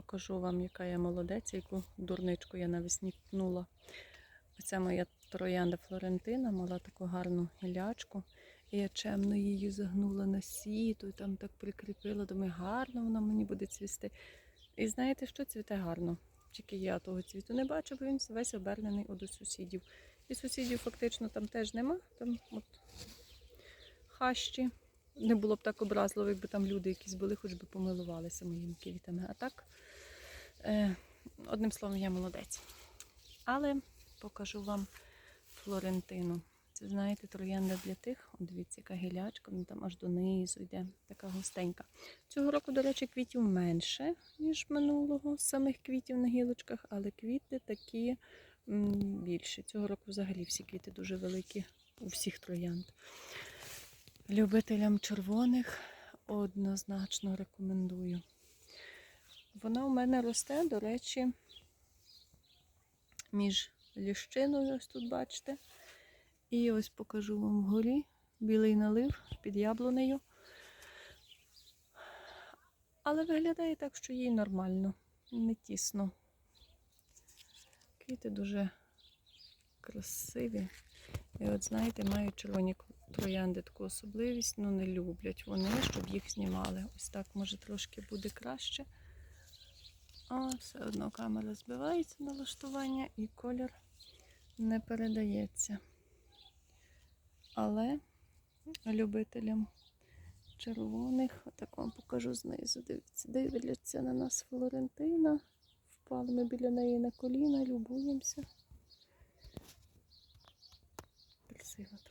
Покажу вам, яка я молодець, яку дурничку я навесні пнула. Оця моя троянда Флорентина мала таку гарну гілячку. І я чемно її загнула на сіто, і там так прикріпила. Думаю, гарно вона мені буде цвісти. І знаєте, що цвіте гарно? Тільки я того цвіту не бачу, бо він весь обернений до сусідів. І сусідів фактично там теж нема. Там от хащі. Не було б так образливо, якби там люди якісь були, хоч би помилувалися моїми квітами. А так, е, одним словом, я молодець. Але покажу вам Флорентину. Це, знаєте, троянда для тих. От дивіться, яка гілячка, вона там аж донизу йде, така густенька. Цього року, до речі, квітів менше, ніж минулого, самих квітів на гілочках, але квіти такі м, більші. Цього року взагалі всі квіти дуже великі у всіх троянд. Любителям червоних однозначно рекомендую. Вона у мене росте, до речі, між ліщиною, ось тут бачите. І ось покажу вам вгорі білий налив під яблунею. Але виглядає так, що їй нормально, не тісно. Квіти дуже красиві. І от знаєте, мають червоні троянди таку особливість, ну не люблять вони, щоб їх знімали. Ось так може трошки буде краще. А все одно камера збивається налаштування і колір не передається. Але любителям червоних, отак вам покажу знизу. Дивіться, дивляться на нас Флорентина. Впали ми біля неї на коліна, любуємося. Красиво